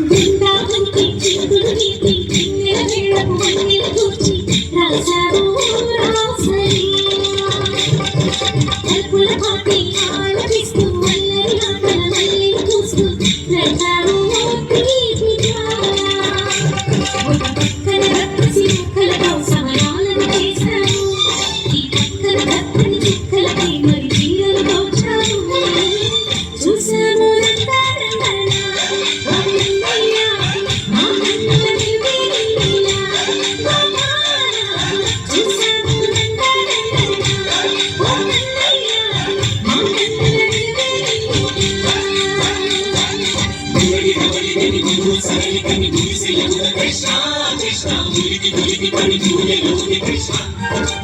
బృందావనికి చిందులు నీతి కిన్నెల మేళము వన్నెల కూర్చి రాశారు రాసలీలా. తలుపుల పాటి ఆలపిస్తూ అల్లరి ఆటల మళ్ళీ చూస్తూ రాశారు సరికి కృష్ణ కృష్ణ గురికి గురికి పని కృష్ణ.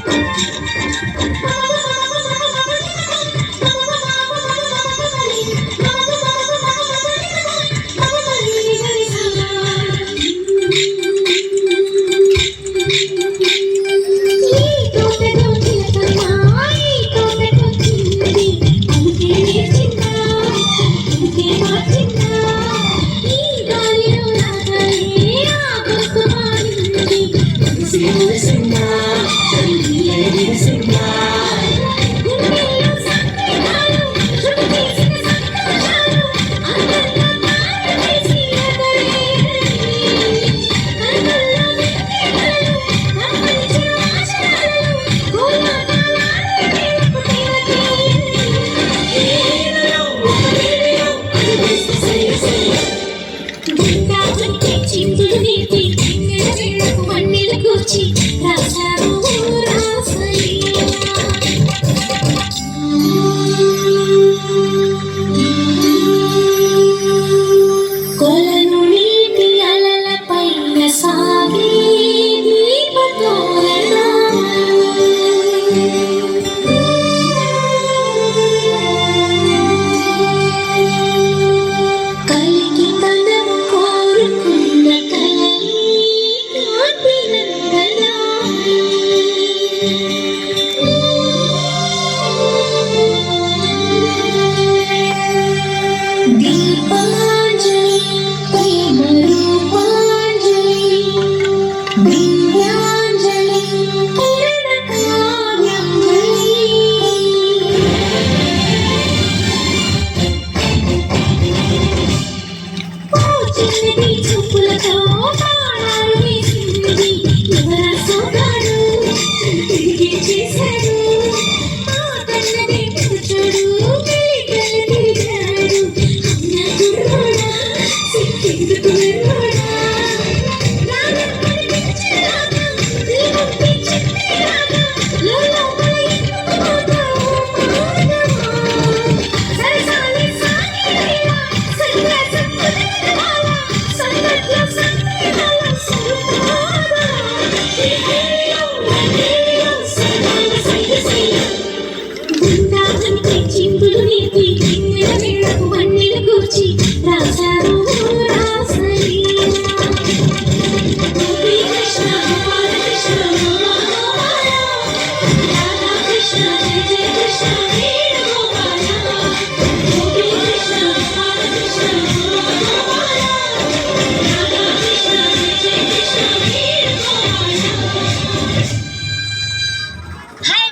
రాశారు